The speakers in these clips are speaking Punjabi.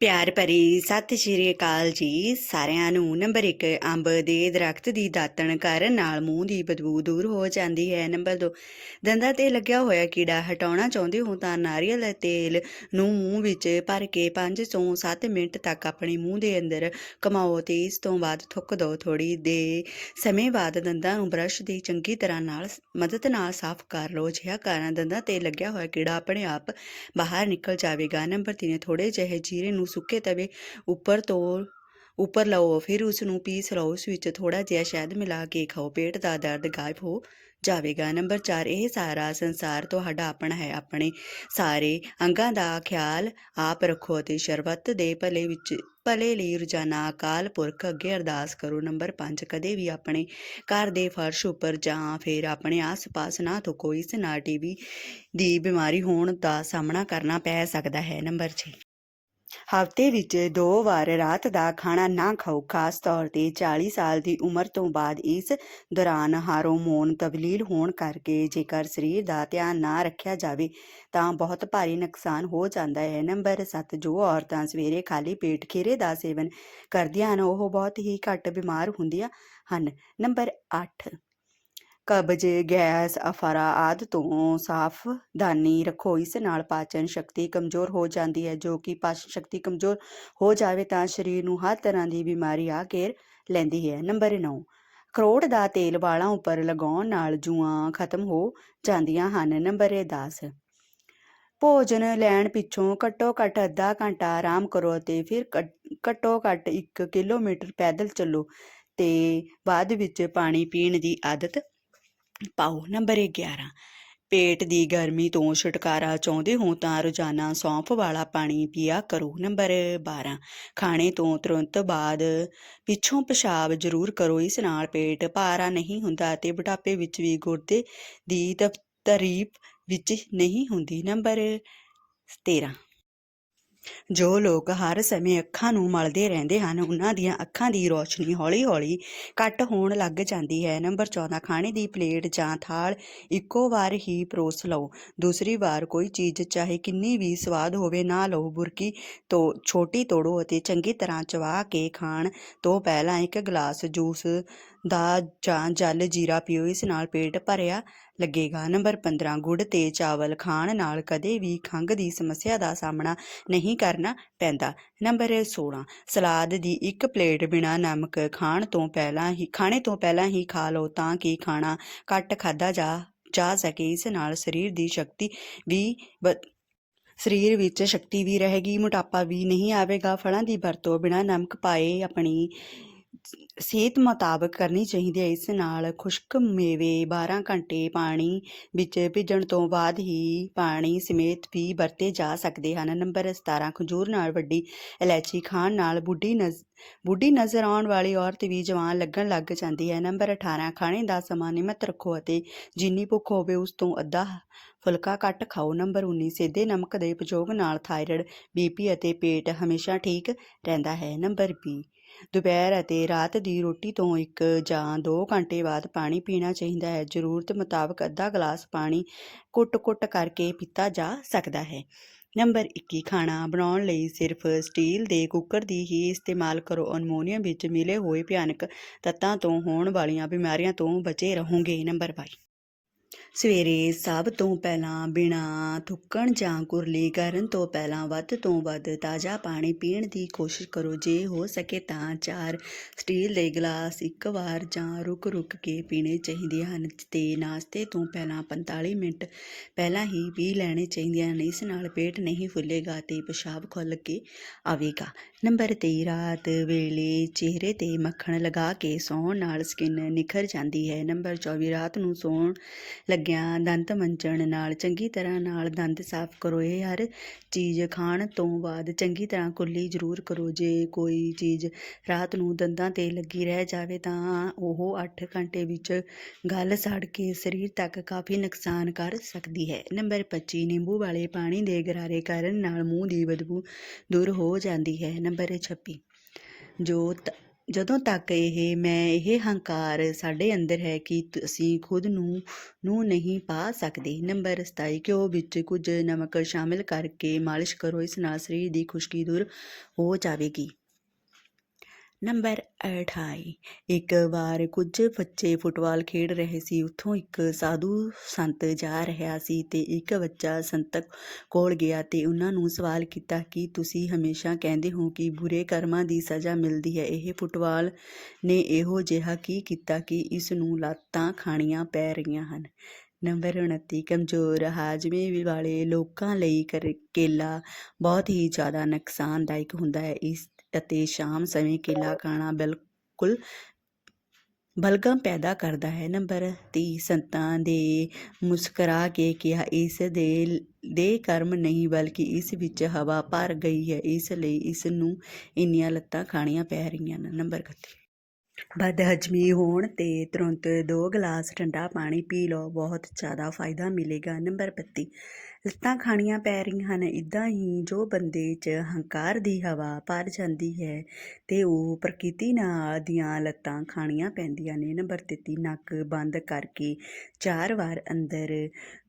ਪਿਆਰ ਭਰੀ ਸਤਿ ਸ਼੍ਰੀ ਅਕਾਲ ਜੀ। ਸਾਰਿਆਂ ਨੂੰ ਨੰਬਰ 1 ਅੰਬ ਦੇ ਦਰਖਤ ਦੀ ਦਾਤਣ ਕਰਨ ਨਾਲ ਮੂੰਹ ਦੀ ਬਦਬੂ ਦੂਰ ਹੋ ਜਾਂਦੀ ਹੈ। ਨੰਬਰ 2 ਦੰਦਾਂ ਤੇ ਲੱਗਿਆ ਹੋਇਆ ਕੀੜਾ ਹਟਾਉਣਾ ਚਾਹੁੰਦੇ ਹੋ ਤਾਂ ਨਾਰੀਅਲ ਤੇਲ ਨੂੰ ਮੂੰਹ ਵਿੱਚ ਭਰ ਕੇ 5 ਤੋਂ 7 ਮਿੰਟ ਤੱਕ ਆਪਣੇ ਮੂੰਹ ਦੇ ਅੰਦਰ ਕਮਾਓ ਤੇ ਇਸ ਤੋਂ ਬਾਅਦ ਥੁੱਕ ਦਿਓ ਥੋੜੀ ਦੇ ਸਮੇਂ ਬਾਅਦ ਦੰਦਾਂ ਨੂੰ ਬ੍ਰਸ਼ ਦੀ ਚੰਗੀ ਤਰ੍ਹਾਂ ਨਾਲ ਮਦਦ ਨਾਲ ਸਾਫ਼ ਕਰ ਲਓ। ਜਿਹਾ ਕਾਰਨ ਦੰਦਾਂ ਤੇ ਲੱਗਿਆ ਹੋਇਆ ਕੀੜਾ ਆਪਣੇ ਆਪ ਬਾਹਰ ਨਿਕਲ ਜਾਵੇਗਾ। ਨੰਬਰ 3 ਥੋੜੇ ਜਿਹੇ ਜੀਰੇ ਨੂੰ ਸੁੱਕੇ ਤਵੇ ਉੱਪਰ ਤੋਂ ਉੱਪਰ ਲਓ, ਫਿਰ ਉਸ ਨੂੰ ਪੀਸ ਲਓ, ਉਸ ਵਿੱਚ ਥੋੜਾ ਜਿਹਾ ਸ਼ਹਿਦ ਮਿਲਾ ਕੇ ਖਾਓ, ਪੇਟ ਦਾ ਦਰਦ ਗਾਇਬ ਹੋ ਜਾਵੇਗਾ। ਨੰਬਰ 4 ਇਹ ਸਾਰਾ ਸੰਸਾਰ ਤੁਹਾਡਾ ਆਪਣਾ ਹੈ। ਆਪਣੇ ਸਾਰੇ ਅੰਗਾਂ ਦਾ ਖਿਆਲ ਆਪ ਰੱਖੋ ਅਤੇ ਸ਼ਰਬਤ ਦੇ ਭਲੇ ਵਿੱਚ, ਭਲੇ ਲਈ ਰੋਜ਼ਾਨਾ ਅਕਾਲ ਪੁਰਖ ਅੱਗੇ ਅਰਦਾਸ ਕਰੋ। ਨੰਬਰ 5 ਕਦੇ ਵੀ ਆਪਣੇ ਘਰ ਦੇ ਫਰਸ਼ ਉੱਪਰ ਜਾਂ ਫਿਰ ਆਪਣੇ ਆਸ-ਪਾਸ ਨਾ ਥੁੱਕੋ। ਇਸ ਨਾਲ ਟੀਵੀ ਦੀ ਬਿਮਾਰੀ ਹੋਣ ਦਾ ਸਾਹਮਣਾ ਕਰਨਾ ਪੈ ਸਕਦਾ ਹੈ। ਨੰਬਰ 6 ਹਫ਼ਤੇ ਵਿੱਚ ਦੋ ਵਾਰ ਰਾਤ ਦਾ ਖਾਣਾ ਨਾ ਖਾਓ, ਖਾਸ ਤੌਰ ਤੇ 40 ਸਾਲ ਦੀ ਉਮਰ ਤੋਂ ਬਾਅਦ ਇਸ ਦੌਰਾਨ ਹਾਰਮੋਨ ਤਬਦੀਲ ਹੋਣ ਕਰਕੇ ਜੇਕਰ ਸਰੀਰ ਦਾ ਧਿਆਨ ਨਾ ਰੱਖਿਆ ਜਾਵੇ ਤਾਂ ਬਹੁਤ ਭਾਰੀ ਨੁਕਸਾਨ ਹੋ ਜਾਂਦਾ ਹੈ। ਨੰਬਰ 7 ਜੋ ਔਰਤਾਂ ਸਵੇਰੇ ਖਾਲੀ ਪੇਟ ਖੀਰੇ ਦਾ ਸੇਵਨ ਕਰਦੀਆਂ ਹਨ, ਉਹ ਬਹੁਤ ਹੀ ਘੱਟ ਬਿਮਾਰ ਹੁੰਦੀਆਂ ਹਨ। ਨੰਬਰ 8 ਕਬਜ਼, ਗੈਸ, ਅਫਰਾ ਆਦਿ ਤੋਂ ਸਾਵਧਾਨੀ ਰੱਖੋ। ਇਸ ਨਾਲ ਪਾਚਨ ਸ਼ਕਤੀ ਕਮਜ਼ੋਰ ਹੋ ਜਾਂਦੀ ਹੈ। ਜੋ ਕਿ ਪਾਚਨ ਸ਼ਕਤੀ ਕਮਜ਼ੋਰ ਹੋ ਜਾਵੇ ਤਾਂ ਸਰੀਰ ਨੂੰ ਹਰ ਤਰ੍ਹਾਂ ਦੀ ਬਿਮਾਰੀ ਆ ਘੇਰ ਲੈਂਦੀ ਹੈ। ਨੰਬਰ 9 ਅਖਰੋਟ ਦਾ ਤੇਲ ਵਾਲਾਂ ਉੱਪਰ ਲਗਾਉਣ ਨਾਲ ਜੂਆਂ ਖਤਮ ਹੋ ਜਾਂਦੀਆਂ ਹਨ। ਨੰਬਰ 10 ਭੋਜਨ ਲੈਣ ਪਿੱਛੋਂ ਘੱਟੋ ਘੱਟ ਅੱਧਾ ਘੰਟਾ ਆਰਾਮ ਕਰੋ ਅਤੇ ਫਿਰ ਘੱਟ- ਘੱਟੋ ਘੱਟ 1 ਕਿਲੋਮੀਟਰ ਪੈਦਲ ਚੱਲੋ। ਤੇ ਬਾਅਦ ਵਿੱਚ ਪਾਣੀ ਪੀਣ ਦੀ ਆਦਤ ਪਾਓ। ਨੰਬਰ 11 ਪੇਟ ਦੀ ਗਰਮੀ ਤੋਂ ਛੁਟਕਾਰਾ ਚਾਹੁੰਦੇ ਹੋ ਤਾਂ ਰੋਜ਼ਾਨਾ ਸੌਂਫ ਵਾਲਾ ਪਾਣੀ ਪੀਆ ਕਰੋ। ਨੰਬਰ 12 ਖਾਣੇ ਤੋਂ ਤੁਰੰਤ ਬਾਅਦ ਪਿੱਛੋਂ ਪਿਸ਼ਾਬ ਜ਼ਰੂਰ ਕਰੋ। ਇਸ ਨਾਲ ਪੇਟ ਭਾਰਾ ਨਹੀਂ ਹੁੰਦਾ ਅਤੇ ਬੁਢਾਪੇ ਵਿੱਚ ਵੀ ਗੁਰਦੇ ਦੀ ਤਫ- ਤਾਰੀਫ ਵਿੱਚ ਨਹੀਂ ਹੁੰਦੀ। ਨੰਬਰ 13 ਜੋ ਲੋਕ ਹਰ ਸਮੇਂ ਅੱਖਾਂ ਨੂੰ ਮਲਦੇ ਰਹਿੰਦੇ ਹਨ, ਉਹਨਾਂ ਦੀਆਂ ਅੱਖਾਂ ਦੀ ਰੋਸ਼ਨੀ ਹੌਲੀ-ਹੌਲੀ ਘੱਟ ਹੋਣ ਲੱਗ ਜਾਂਦੀ ਹੈ। ਨੰਬਰ 14 ਖਾਣੇ ਦੀ ਪਲੇਟ ਜਾਂ ਥਾਲ ਇੱਕੋ ਵਾਰ ਹੀ ਪਰੋਸ ਲਓ। ਦੂਸਰੀ ਵਾਰ ਕੋਈ ਚੀਜ਼ ਚਾਹੇ ਕਿੰਨੀ ਵੀ ਸਵਾਦ ਹੋਵੇ, ਨਾ ਲਓ। ਬੁਰਕੀ ਤੋਂ, ਛੋਟੀ ਤੋੜੋ ਅਤੇ ਚੰਗੀ ਤਰ੍ਹਾਂ ਚਵਾ ਕੇ ਖਾਣ ਤੋਂ ਪਹਿਲਾਂ ਇੱਕ ਗਲਾਸ ਜੂਸ ਦਾ ਜਾਂ ਜਲ ਜੀਰਾ ਪੀਓ, ਇਸ ਨਾਲ ਪੇਟ ਭਰਿਆ ਲੱਗੇਗਾ। ਨੰਬਰ 15 ਗੁੜ ਤੇ ਚਾਵਲ ਖਾਣ ਨਾਲ ਕਦੇ ਵੀ ਖੰਘ ਦੀ ਸਮੱਸਿਆ ਦਾ ਸਾਹਮਣਾ ਨਹੀਂ ਕਰਨਾ ਪੈਂਦਾ। ਨੰਬਰ 16 ਸਲਾਦ ਦੀ ਇੱਕ ਪਲੇਟ ਬਿਨਾ ਨਮਕ ਖਾਣ ਤੋਂ ਪਹਿਲਾਂ ਹੀ, ਖਾਣੇ ਤੋਂ ਪਹਿਲਾਂ ਹੀ ਖਾ ਲਓ ਤਾਂ ਕਿ ਖਾਣਾ ਘੱਟ ਖਾਦਾ ਜਾ ਜਾ ਸਕੇ। ਇਸ ਨਾਲ ਸਰੀਰ ਦੀ ਸ਼ਕਤੀ ਵੀ ਵ- ਸਰੀਰ ਵਿੱਚ ਸ਼ਕਤੀ ਵੀ ਰਹੇਗੀ, ਮੋਟਾਪਾ ਵੀ ਨਹੀਂ ਆਵੇਗਾ। ਫਲਾਂ ਦੀ ਵਰਤੋਂ ਬਿਨਾ ਨਮਕ ਪਾਏ ਆਪਣੀ ਸਿਹਤ ਮੁਤਾਬਕ ਕਰਨੀ ਚਾਹੀਦੀ ਹੈ। ਇਸ ਨਾਲ ਖੁਸ਼ਕ ਮੇਵੇ 12 ਘੰਟੇ ਪਾਣੀ ਵਿੱਚ ਭਿੱਜਣ ਤੋਂ ਬਾਅਦ ਹੀ ਪਾਣੀ ਸਮੇਤ ਵੀ ਵਰਤੇ ਜਾ ਸਕਦੇ ਹਨ। ਨੰਬਰ 17 ਖਜੂਰ ਨਾਲ ਵੱਡੀ ਇਲਾਇਚੀ ਖਾਣ ਨਾਲ ਬੁੱਢੀ ਨਜ਼, ਬੁੱਢੀ ਨਜ਼ਰ ਆਉਣ ਵਾਲੀ ਔਰਤ ਵੀ ਜਵਾਨ ਲੱਗਣ ਲੱਗ ਜਾਂਦੀ ਹੈ। ਨੰਬਰ 18 ਖਾਣੇ ਦਾ ਸਮਾਂ ਨਿਯਮਤ ਰੱਖੋ ਅਤੇ ਜਿੰਨੀ ਭੁੱਖ ਹੋਵੇ ਉਸ ਤੋਂ ਅੱਧਾ ਫੁਲਕਾ ਘੱਟ ਖਾਓ। ਨੰਬਰ 19 ਸਿੱਧੇ ਨਮਕ ਦੇ ਉਪਯੋਗ ਨਾਲ ਥਾਇਰਾਇਡ ਬੀਪੀ ਅਤੇ ਪੇਟ ਹਮੇਸ਼ਾ ਠੀਕ ਰਹਿੰਦਾ ਹੈ। ਨੰਬਰ 20 ਦੁਪਹਿਰ ਅਤੇ ਰਾਤ ਦੀ ਰੋਟੀ ਤੋਂ ਇੱਕ ਜਾਂ ਦੋ ਘੰਟੇ ਬਾਅਦ ਪਾਣੀ ਪੀਣਾ ਚਾਹੀਦਾ ਹੈ। ਜ਼ਰੂਰਤ ਮੁਤਾਬਕ ਅੱਧਾ ਗਲਾਸ ਪਾਣੀ ਕੁੱਟ-ਕੁੱਟ ਕਰਕੇ ਪੀਤਾ ਜਾ ਸਕਦਾ ਹੈ। ਨੰਬਰ 21 ਖਾਣਾ ਬਣਾਉਣ ਲਈ ਸਿਰਫ ਸਟੀਲ ਦੇ ਕੁੱਕਰ ਦੀ ਹੀ ਇਸਤੇਮਾਲ ਕਰੋ। ਅਨਮੋਨੀਅਮ ਵਿੱਚ ਮਿਲੇ ਹੋਏ ਭਿਆਨਕ ਤੱਤਾਂ ਤੋਂ ਹੋਣ ਵਾਲੀਆਂ ਬਿਮਾਰੀਆਂ ਤੋਂ ਬਚੇ ਰਹੋਗੇ। ਨੰਬਰ 22 ਸਵੇਰੇ ਸਭ ਤੋਂ ਪਹਿਲਾਂ ਬਿਨਾਂ ਥੁੱਕਣ ਜਾਂ ਕੁਰਲੀ ਕਰਨ ਤੋਂ ਪਹਿਲਾਂ ਵੱਧ ਤੋਂ ਵੱਧ ਤਾਜ਼ਾ ਪਾਣੀ ਪੀਣ ਦੀ ਕੋਸ਼ਿਸ਼ ਕਰੋ। ਜੇ ਹੋ ਸਕੇ ਤਾਂ ਚਾਰ ਸਟੀਲ ਦੇ ਗਲਾਸ ਇੱਕ ਵਾਰ ਜਾਂ ਰੁਕ-ਰੁਕ ਕੇ ਪੀਣੇ ਚਾਹੀਦੇ ਹਨ ਤੇ ਨਾਸ਼ਤੇ ਤੋਂ ਪਹਿਲਾਂ 45 ਮਿੰਟ ਪਹਿਲਾਂ ਹੀ ਪੀ ਲੈਣੇ ਚਾਹੀਦੇ ਹਨ। ਇਸ ਨਾਲ ਪੇਟ ਨਹੀਂ ਫੁੱਲੇਗਾ ਤੇ ਪਿਸ਼ਾਬ ਖੁੱਲ੍ਹ ਕੇ ਆਵੇਗਾ। ਨੰਬਰ 23 ਰਾਤ ਵੇਲੇ ਚਿਹਰੇ ਤੇ ਮੱਖਣ ਲਗਾ ਕੇ ਸੌਣ ਨਾਲ ਸਕਿਨ ਨਿਖਰ ਜਾਂਦੀ ਹੈ। ਨੰਬਰ 24 ਰਾਤ ਨੂੰ ਸੌਣ ਲੱਗਿਆਂ। ਦੰਦ ਮੰਜਣ ਨਾਲ ਚੰਗੀ ਤਰ੍ਹਾਂ ਨਾਲ ਦੰਦ ਸਾਫ਼ ਕਰੋ। ਇਹ ਹਰ ਚੀਜ਼ ਖਾਣ ਤੋਂ ਬਾਅਦ ਚੰਗੀ ਤਰ੍ਹਾਂ ਕੁਰਲੀ ਜ਼ਰੂਰ ਕਰੋ। ਜੇ ਕੋਈ ਚੀਜ਼ ਰਾਤ ਨੂੰ ਦੰਦਾਂ ਤੇ ਲੱਗੀ ਰਹਿ ਜਾਵੇ ਤਾਂ ਉਹ 8 ਘੰਟੇ ਵਿੱਚ ਗਲ ਸੜ ਕੇ ਸਰੀਰ ਤੱਕ ਕਾਫੀ ਨੁਕਸਾਨ ਕਰ ਸਕਦੀ ਹੈ। ਨੰਬਰ 25 ਨਿੰਬੂ ਵਾਲੇ ਪਾਣੀ ਦੇ ਗਰਾਰੇ ਕਰਨ ਨਾਲ ਮੂੰਹ ਦੀ ਬਦਬੂ ਦੂਰ ਹੋ ਜਾਂਦੀ ਹੈ। ਨੰਬਰ 26 ਜੋ ਤ- ਜਦੋਂ ਤੱਕ ਇਹ, ਮੈਂ ਇਹ ਹੰਕਾਰ ਸਾਡੇ ਅੰਦਰ ਹੈ ਕਿ ਤ- ਅਸੀਂ ਖੁਦ ਨੂੰ ਨੂੰ ਨਹੀਂ ਪਾ ਸਕਦੇ। ਨੰਬਰ 27 ਘਿਓ ਵਿੱਚ ਕੁਝ ਨਮਕ ਸ਼ਾਮਿਲ ਕਰਕੇ ਮਾਲਿਸ਼ ਕਰੋ, ਇਸ ਨਾਲ ਸਰੀਰ ਦੀ ਖੁਸ਼ਕੀ ਦੂਰ ਹੋ ਜਾਵੇਗੀ। ਨੰਬਰ 28 ਇੱਕ ਵਾਰ ਕੁਝ ਬੱਚੇ ਫੁੱਟਬਾਲ ਖੇਡ ਰਹੇ ਸੀ। ਉੱਥੋਂ ਇੱਕ ਸਾਧੂ ਸੰਤ ਜਾ ਰਿਹਾ ਸੀ ਤੇ ਇੱਕ ਬੱਚਾ ਸੰਤ ਕੋਲ ਗਿਆ ਤੇ ਉਹਨਾਂ ਨੂੰ ਸਵਾਲ ਕੀਤਾ ਕਿ ਤੁਸੀਂ ਹਮੇਸ਼ਾ ਕਹਿੰਦੇ ਹੋ ਕਿ ਬੁਰੇ ਕਰਮਾਂ ਦੀ ਸਜ਼ਾ ਮਿਲਦੀ ਹੈ। ਇਹ ਫੁੱਟਬਾਲ ਨੇ ਇਹੋ ਜਿਹਾ ਕੀ ਕੀਤਾ ਕਿ ਇਸ ਨੂੰ ਲਾਤਾਂ ਖਾਣੀਆਂ ਪੈ ਰਹੀਆਂ ਹਨ? ਨੰਬਰ 29 ਕਮਜ਼ੋਰ ਹਾਜ਼ਮੇ ਵਾਲੇ ਲੋਕਾਂ ਲਈ ਕਰ- ਕੇਲਾ ਬਹੁਤ ਹੀ ਜ਼ਿਆਦਾ ਨੁਕਸਾਨਦਾਇਕ ਹੁੰਦਾ ਹੈ। ਇਸ ਅਤੇ ਸ਼ਾਮ ਸਮੇਂ ਕੇਲਾ ਖਾਣਾ ਬਿਲਕੁਲ ਬਲਗਮ ਪੈਦਾ ਕਰਦਾ ਹੈ। ਨੰਬਰ 30 ਸੰਤਾਂ ਦੇ ਮੁਸਕਰਾ ਕੇ ਕਿਹਾ, ਇਸ ਦੇ ਦੇ ਕਰਮ ਨਹੀਂ, ਬਲਕਿ ਇਸ ਵਿੱਚ ਹਵਾ ਭਰ ਗਈ ਹੈ। ਇਸ ਲਈ ਇਸ ਨੂੰ ਇੰਨੀਆਂ ਲੱਤਾਂ ਖਾਣੀਆਂ ਪੈ ਰਹੀਆਂ ਨੇ। ਨੰਬਰ 31 ਬਦਹਜਮੀ ਹੋਣ ਤੇ ਤੁਰੰਤ 2 ਗਲਾਸ ਠੰਡਾ ਪਾਣੀ ਪੀ ਲਓ। ਬਹੁਤ ਜ਼ਿਆਦਾ ਫਾਇਦਾ ਮਿਲੇਗਾ। ਨੰਬਰ 32 ਲੱਤਾਂ ਖਾਣੀਆਂ ਪੈ ਰਹੀਆਂ ਹਨ। ਇਦਾਂ ਹੀ ਜੋ ਬੰਦੇ 'ਚ ਹੰਕਾਰ ਦੀ ਹਵਾ ਭਰ ਜਾਂਦੀ ਹੈ, ਤੇ ਉਹ ਪ੍ਰਕਿਰਤੀ ਨਾਲ ਦੀਆਂ ਲੱਤਾਂ ਖਾਣੀਆਂ ਪੈਂਦੀਆਂ ਨੇ। ਨੰਬਰ 33 ਨੱਕ ਬੰਦ ਕਰਕੇ ਚਾਰ ਵਾਰ ਅੰਦਰ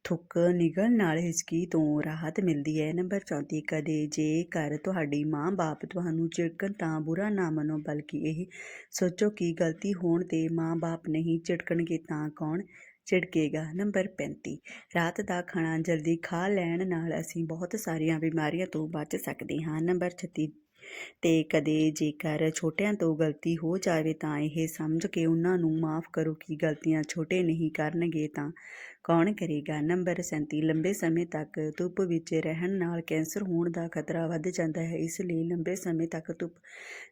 ਥੁੱਕ ਨਿਗਲ ਨਾਲ ਹਿਚਕੀ ਤੋਂ ਰਾਹਤ ਮਿਲਦੀ ਹੈ। ਨੰਬਰ 34 ਕਦੇ ਜੇਕਰ ਤੁਹਾਡੀ ਮਾਂ-ਬਾਪ ਤੁਹਾਨੂੰ ਝਿੜਕਣ ਤਾਂ ਬੁਰਾ ਨਾ ਮੰਨੋ, ਬਲਕਿ ਇਹ ਸੋਚੋ ਕਿ ਗਲਤੀ ਹੋਣ ਤੇ ਮਾਂ-ਬਾਪ ਨਹੀਂ ਝਿੜਕਣਗੇ ਤਾਂ ਕੌਣ? ਝਿੜਕੇਗਾ। ਨੰਬਰ 35 ਰਾਤ ਦਾ ਖਾਣਾ ਜਲਦੀ ਖਾ ਲੈਣ ਨਾਲ ਅਸੀਂ ਬਹੁਤ ਸਾਰੀਆਂ ਬਿਮਾਰੀਆਂ ਤੋਂ ਬਚ ਸਕਦੇ ਹਾਂ। ਨੰਬਰ 36 ਤੇ ਕਦੇ ਜੇਕਰ ਛੋਟਿਆਂ ਤੋਂ ਗਲਤੀ ਹੋ ਜਾਵੇ ਤਾਂ ਇਹ ਸਮਝ ਕੇ ਉਹਨਾਂ ਨੂੰ ਮਾਫ ਕਰੋ ਕਿ ਗਲਤੀਆਂ ਛੋਟੇ ਨਹੀਂ ਕਰਨਗੇ ਤਾਂ ਕੌਣ ਕਰੇਗਾ? ਨੰਬਰ 37 ਲੰਬੇ ਸਮੇਂ ਤੱਕ ਧੁੱਪ ਵਿੱਚ ਰਹਿਣ ਨਾਲ ਕੈਂਸਰ ਹੋਣ ਦਾ ਖਤਰਾ ਵੱਧ ਜਾਂਦਾ ਹੈ, ਇਸ ਲਈ ਲੰਬੇ ਸਮੇਂ ਤੱਕ ਧੁੱਪ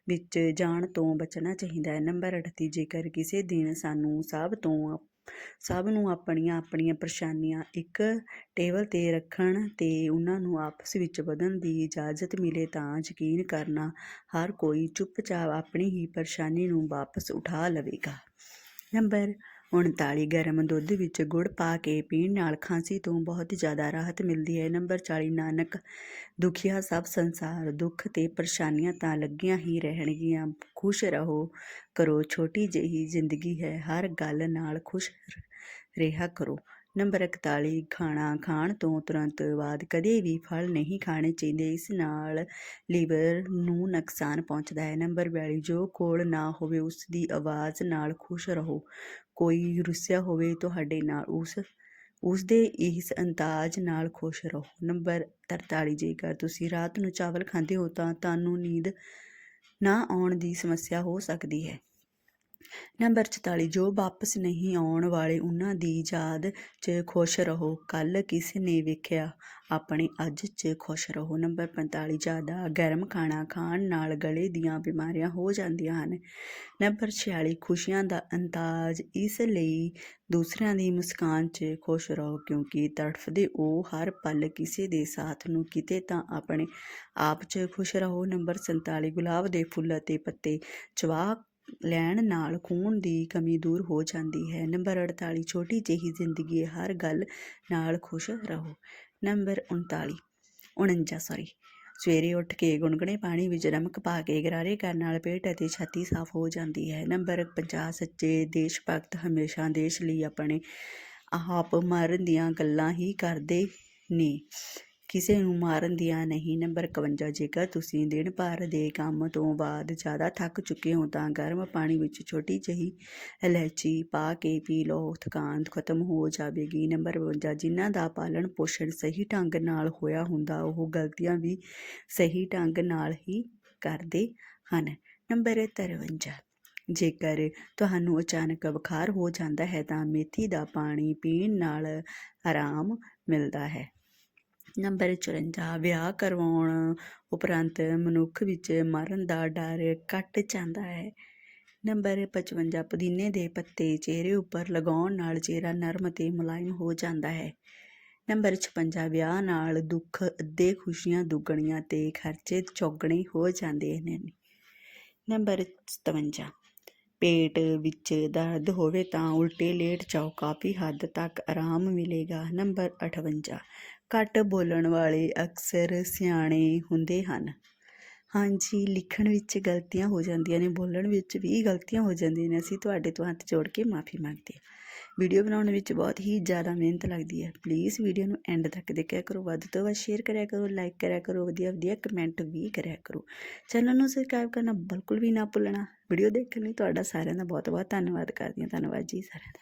ਵਿੱਚ ਜਾਣ ਤੋਂ ਬਚਣਾ ਚਾਹੀਦਾ ਹੈ। ਨੰਬਰ 38 ਜੇਕਰ ਕਿਸੇ ਦਿਨ ਸਾਨੂੰ ਸਭ ਤੋਂ ਸਭ ਨੂੰ ਆਪਣੀਆਂ ਆਪਣੀਆਂ ਪਰੇਸ਼ਾਨੀਆਂ ਇੱਕ ਟੇਬਲ 'ਤੇ ਰੱਖਣ ਤੇ ਉਹਨਾਂ ਨੂੰ ਆਪਸ ਵਿੱਚ ਵਧਣ ਦੀ ਇਜਾਜ਼ਤ ਮਿਲੇ ਤਾਂ ਯਕੀਨ ਕਰਨਾ ਹਰ ਕੋਈ ਚੁੱਪਚਾਪ ਆਪਣੀ ਹੀ ਪਰੇਸ਼ਾਨੀ ਨੂੰ ਵਾਪਸ ਉਠਾ ਲਵੇਗਾ। ਨੰਬਰ 39 ਗਰਮ ਦੁੱਧ ਵਿੱਚ ਗੁੜ ਪਾ ਕੇ ਪੀਣ ਨਾਲ ਖਾਂਸੀ ਤੋਂ ਬਹੁਤ ਜ਼ਿਆਦਾ ਰਾਹਤ ਮਿਲਦੀ ਹੈ। ਨੰਬਰ 40 ਨਾਨਕ। ਦੁਖੀਆ ਸਭ ਸੰਸਾਰ, ਦੁੱਖ ਤੇ ਪਰੇਸ਼ਾਨੀਆਂ ਤਾਂ ਲੱਗੀਆਂ ਹੀ ਰਹਿਣਗੀਆਂ। ਖੁਸ਼ ਰਹੋ, ਕਰੋ ਛੋਟੀ ਜਿਹੀ ਜ਼ਿੰਦਗੀ ਹੈ। ਹਰ ਗੱਲ ਨਾਲ ਖੁਸ਼ ਰਿਹਾ ਕਰੋ। ਨੰਬਰ 41 ਖਾਣਾ ਖਾਣ ਤੋਂ ਤੁਰੰਤ ਬਾਅਦ ਕਦੇ ਵੀ ਫਲ ਨਹੀਂ ਖਾਣੇ ਚਾਹੀਦੇ। ਇਸ ਨਾਲ ਲੀਵਰ ਨੂੰ ਨੁਕਸਾਨ ਪਹੁੰਚਦਾ ਹੈ। ਨੰਬਰ 42 ਜੋ ਕੋਲ ਨਾ ਹੋਵੇ ਉਸ ਦੀ ਆਵਾਜ਼ ਨਾਲ ਖੁਸ਼ ਰਹੋ। ਕੋਈ ਰੁੱਸਿਆ ਹੋਵੇ ਤੁਹਾਡੇ ਨਾਲ, ਉਸ ਉਸ ਦੇ ਇਸ ਅੰਦਾਜ਼ ਨਾਲ ਖੁਸ਼ ਰਹੋ। ਨੰਬਰ 43 ਜੇਕਰ ਤੁਸੀਂ ਰਾਤ ਨੂੰ ਚਾਵਲ ਖਾਂਦੇ ਹੋ ਤਾਂ ਤੁਹਾਨੂੰ ਨੀਂਦ ਨਾ ਆਉਣ ਦੀ ਸਮੱਸਿਆ ਹੋ ਸਕਦੀ ਹੈ। ਨੰਬਰ 44 ਜੋ ਵਾਪਸ ਨਹੀਂ ਆਉਣ ਵਾਲੇ ਉਹਨਾਂ ਦੀ ਯਾਦ 'ਚ ਖੁਸ਼ ਰਹੋ। ਕੱਲ ਕਿਸੇ ਨੇ ਵੇਖਿਆ, ਆਪਣੇ ਅੱਜ 'ਚ ਖੁਸ਼ ਰਹੋ। ਨੰਬਰ 45 ਜ਼ਿਆਦਾ ਗਰਮ ਖਾਣਾ ਖਾਣ ਨਾਲ ਗਲੇ ਦੀਆਂ ਬਿਮਾਰੀਆਂ ਹੋ ਜਾਂਦੀਆਂ ਹਨ। ਨੰਬਰ 46 ਖੁਸ਼ੀਆਂ ਦਾ ਅੰਦਾਜ਼ ਇਸ ਲਈ ਦੂਸਰਿਆਂ ਦੀ ਮੁਸਕਾਨ 'ਚ ਖੁਸ਼ ਰਹੋ, ਕਿਉਂਕਿ ਤੜਫਦੇ ਉਹ ਹਰ ਪਲ ਕਿਸੇ ਦੇ ਸਾਥ ਨੂੰ ਕਿਤੇ ਤਾਂ ਆਪਣੇ ਆਪ 'ਚ ਖੁਸ਼ ਰਹੋ। ਨੰਬਰ 47 ਗੁਲਾਬ ਦੇ ਫੁੱਲ ਅਤੇ ਪੱਤੇ ਚਵਾ ਲੈਣ ਨਾਲ ਖੂਨ ਦੀ ਕਮੀ ਦੂਰ ਹੋ ਜਾਂਦੀ ਹੈ। ਨੰਬਰ 48 ਛੋਟੀ ਜਿਹੀ ਜ਼ਿੰਦਗੀ ਹਰ ਗੱਲ ਨਾਲ ਖੁਸ਼ ਰਹੋ। ਨੰਬਰ 39 49 ਸੌਰੀ ਸਵੇਰੇ ਉੱਠ ਕੇ ਗੁਨਗੁਨੇ ਪਾਣੀ ਵਿੱਚ ਨਮਕ ਪਾ ਕੇ ਗਰਾਰੇ ਕਰਨ ਨਾਲ ਪੇਟ ਅਤੇ ਛਾਤੀ ਸਾਫ਼ ਹੋ ਜਾਂਦੀ ਹੈ। ਨੰਬਰ 50 ਸੱਚੇ ਦੇਸ਼ ਭਗਤ ਹਮੇਸ਼ਾ ਦੇਸ਼ ਲਈ ਆਪਣੇ ਆਪ ਮਾਰਨ ਦੀਆਂ ਗੱਲਾਂ ਹੀ ਕਰਦੇ ਨੇ। ਕਿਸੇ ਨੂੰ ਮਾਰਨ ਦੀਆਂ ਨਹੀਂ। ਨੰਬਰ 51 ਜੇਕਰ ਤੁਸੀਂ ਦਿਨ ਭਰ ਦੇ ਕੰਮ ਤੋਂ ਬਾਅਦ ਜ਼ਿਆਦਾ ਥੱਕ ਚੁੱਕੇ ਹੋ ਤਾਂ ਗਰਮ ਪਾਣੀ ਵਿੱਚ ਛੋਟੀ ਜਿਹੀ ਇਲਾਇਚੀ ਪਾ ਕੇ ਪੀ ਲਓ, ਥਕਾਨ ਖਤਮ ਹੋ ਜਾਵੇਗੀ। ਨੰਬਰ 52 ਜਿਨ੍ਹਾਂ ਦਾ ਪਾਲਣ ਪੋਸ਼ਣ ਸਹੀ ਢੰਗ ਨਾਲ ਹੋਇਆ ਹੁੰਦਾ, ਉਹ ਗਲਤੀਆਂ ਵੀ ਸਹੀ ਢੰਗ ਨਾਲ ਹੀ ਕਰਦੇ ਹਨ। ਨੰਬਰ 53 ਜੇਕਰ ਤੁਹਾਨੂੰ ਅਚਾਨਕ ਬੁਖਾਰ ਹੋ ਜਾਂਦਾ ਹੈ ਤਾਂ ਮੇਥੀ ਦਾ ਪਾਣੀ ਪੀਣ ਨਾਲ ਆਰਾਮ ਮਿਲਦਾ ਹੈ। ਨੰਬਰ 54 ਵਿਆਹ ਕਰਵਾਉਣ ਉਪਰੰਤ ਮਨੁੱਖ ਵਿੱਚ ਮਰਨ ਦਾ ਡਰ ਘਟ ਜਾਂਦਾ ਹੈ। ਨੰਬਰ 55 ਪੁਦੀਨੇ ਦੇ ਪੱਤੇ ਚਿਹਰੇ ਉੱਪਰ ਲਗਾਉਣ ਨਾਲ ਚਿਹਰਾ ਨਰਮ ਅਤੇ ਮੁਲਾਇਮ ਹੋ ਜਾਂਦਾ ਹੈ। ਨੰਬਰ 56 ਵਿਆਹ ਨਾਲ ਦੁੱਖ, ਅੱਧੇ ਖੁਸ਼ੀਆਂ ਦੁੱਗਣੀਆਂ ਤੇ ਖਰਚੇ ਚੌਗਣੇ ਹੋ ਜਾਂਦੇ ਨੇ। ਨੰਬਰ 57 ਪੇਟ ਵਿੱਚ ਦਰਦ ਹੋਵੇ ਤਾਂ ਉਲਟੇ ਲੇਟ ਜਾਓ, ਕਾਫੀ ਹੱਦ ਤੱਕ ਆਰਾਮ ਮਿਲੇਗਾ। ਨੰਬਰ 58 ਘੱਟ ਬੋਲਣ ਵਾਲੇ ਅਕਸਰ ਸਿਆਣੇ ਹੁੰਦੇ ਹਨ। ਹਾਂਜੀ, ਲਿਖਣ ਵਿੱਚ ਗਲਤੀਆਂ ਹੋ ਜਾਂਦੀਆਂ ਨੇ, ਬੋਲਣ ਵਿੱਚ ਵੀ ਗਲਤੀਆਂ ਹੋ ਜਾਂਦੀਆਂ ਨੇ। ਅਸੀਂ ਤੁਹਾਡੇ ਤੋਂ ਹੱਥ ਜੋੜ ਕੇ ਮਾਫੀ ਮੰਗਦੇ ਹਾਂ। ਵੀਡੀਓ ਬਣਾਉਣ ਵਿੱਚ ਬਹੁਤ ਹੀ ਜ਼ਿਆਦਾ ਮਿਹਨਤ ਲੱਗਦੀ ਹੈ। ਪਲੀਜ਼ ਵੀਡੀਓ ਨੂੰ ਐਂਡ ਤੱਕ ਦੇਖਿਆ ਕਰੋ। ਵੱਧ ਤੋਂ ਵੱਧ ਸ਼ੇਅਰ ਕਰਿਆ ਕਰੋ, ਲਾਈਕ ਕਰਿਆ ਕਰੋ, ਵਧੀਆ ਵਧੀਆ ਕਮੈਂਟ ਵੀ ਕਰਿਆ ਕਰੋ। ਚੈਨਲ ਨੂੰ ਸਬਸਕ੍ਰਾਈਬ ਕਰਨਾ ਬਿਲਕੁਲ ਵੀ ਨਾ ਭੁੱਲਣਾ। ਵੀਡੀਓ ਦੇਖਣ ਲਈ ਤੁਹਾਡਾ ਸਾਰਿਆਂ ਦਾ ਬਹੁਤ ਬਹੁਤ ਧੰਨਵਾਦ ਕਰਦੀ ਹਾਂ। ਧੰਨਵਾਦ ਜੀ ਸਾਰਿਆਂ ਦਾ।